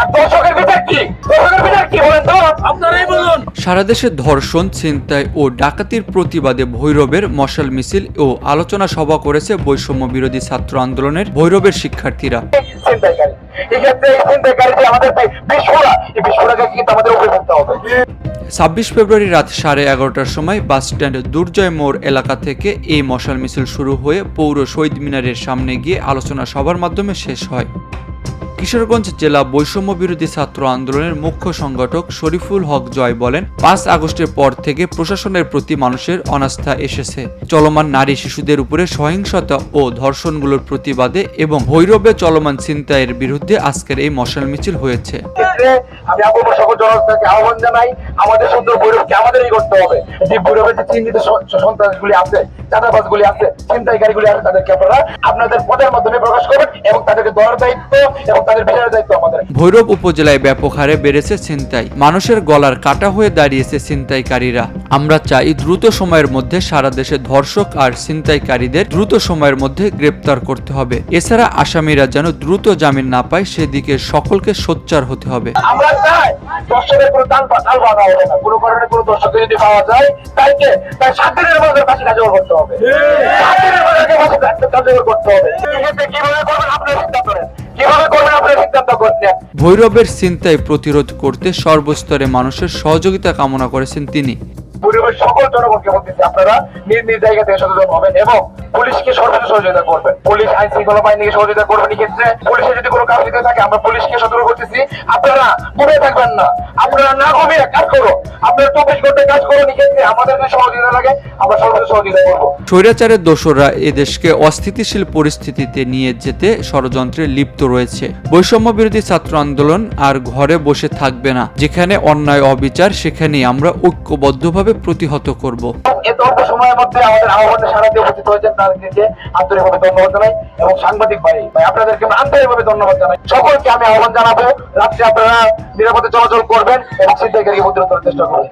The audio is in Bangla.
আর দর্শকের বিচার কি? দর্শকের বিচার কি বলেন তো? আপনারাই বলুন। সারা দেশে ধর্ষণ ছিনতাই ও ডাকাতির প্রতিবাদে ভৈরবের মশাল মিছিল ও আলোচনা সভা করেছে বৈষম্য বিরোধী ছাত্র আন্দোলনের ভৈরবের শিক্ষার্থীরা। ছাব্বিশ ফেব্রুয়ারি রাত সাড়ে এগারোটার সময় বাসস্ট্যান্ড দুর্জয় মোড় এলাকা থেকে এই মশাল মিছিল শুরু হয়ে পৌর শহীদ মিনারের সামনে গিয়ে আলোচনা সভার মাধ্যমে শেষ হয়। কিশোরগঞ্জ জেলা বৈষম্য বিরোধী ছাত্র আন্দোলনের মুখ্য সংগঠক শরীফুল হক জয় বলেন, পাঁচ আগস্টের পর থেকে প্রশাসনের প্রতি মানুষের অনাস্থা এসেছে। চলমান নারী শিশুদের উপরে সহিংসতা ও ধর্ষণগুলোর প্রতিবাদে এবং ভৈরবে চলমান ছিনতাইয়ের বিরুদ্ধে আজকের এই মশাল মিছিল হয়েছে। আমি আবু সকল জনতাকে আহ্বান জানাই, আমাদের সুন্দর ভৈরবকে আমাদেরই করতে হবে। যে ভৈরবের যে চিহ্নিত সন্ত্রাসগুলি আছে, চাঁদাবাজগুলি আছে, ছিনতাইকারীগুলি আছে, তাদেরকে আপনারা আপনাদের পদের মাধ্যমে প্রকাশ করবেন এবং তাদেরকে ধরার দায়িত্ব এবং ভৈরব উপজেলায় ব্যাপক হারে বেড়েছে ছিনতাই। মানুষের গলার কাটা হয়ে দাঁড়িয়েছে ছিনতাইকারীরা। আমরা চাই দ্রুত সময়ের মধ্যে সারা দেশে ধর্ষক আর ছিনতাইকারীদের দ্রুত সময়ের মধ্যে গ্রেপ্তার করতে হবে। এছাড়া আসামিরা যেন দ্রুত জামিন না পায় সেদিকে সকলকে সোচ্চার হতে হবে। আমরা চাই দর্শকের কোনো তাল বাঁধা হবে না। কোনো কারণে কোনো দর্শক যদি পাওয়া যায় তাইকে তাই সাত দিনের মধ্যে ফাঁসি কার্যকর করতে হবে। সাত দিনের মধ্যে তাকে ফাঁসি কার্যকর করতে হবে। কীভাবে করবেন আপনার? ভৈরবের চিন্তায় প্রতিরোধ করতে সর্বস্তরে মানুষের সহযোগিতা কামনা করেছেন তিনি। সকল জনগণকে বলতেছি আপনারা নিজ নিজ জায়গা থেকে সচেতন হবেন এবং পুলিশকে সর্বোচ্চ সহযোগিতা করবেন পুলিশ আইন শৃঙ্খলা বাহিনীকে সহযোগিতা করবেন এক্ষেত্রে পুলিশের যদি কোনো কাজ দিতে থাকে, আমরা পুলিশকে সতর্ক করতেছি। আপনারা ঘুমিয়ে থাকবেন না। আপনারা না ঘুমিয়ে কাজ করো। আপনারা চব্বিশ ঘন্টায় কাজ করুন এক্ষেত্রে আমাদের সহযোগিতা লাগে, আমরা সর্বোচ্চ সহযোগিতা করব। স্বৈরাচারের দোসররা এদেশকে অস্থিতিশীল পরিস্থিতিতে নিয়ে যেতে ষড়যন্ত্রে লিপ্ত রয়েছে। বৈষম্য বিরোধী ছাত্র আন্দোলন আর ঘরে বসে থাকবে না। যেখানে অন্যায়, অবিচার, সেখানেই আমরা ঐক্যবদ্ধভাবে প্রতিহত করব। এত অল্প সময়ের মধ্যে আমাদের আহ্বানে সারা দিয়ে উপস্থিত হয়েছেন তাদেরকে আন্তরিকভাবে ধন্যবাদ জানাই এবং সাংবাদিক ভাই ভাই, আপনাদেরকে আমি আন্তরিকভাবে ধন্যবাদ জানাই। সকলকে আমি আহ্বান জানাব, রাত্রে আপনারা নিরাপদে চলাচল করবেন এবং প্রতিরোধ করার চেষ্টা করবেন।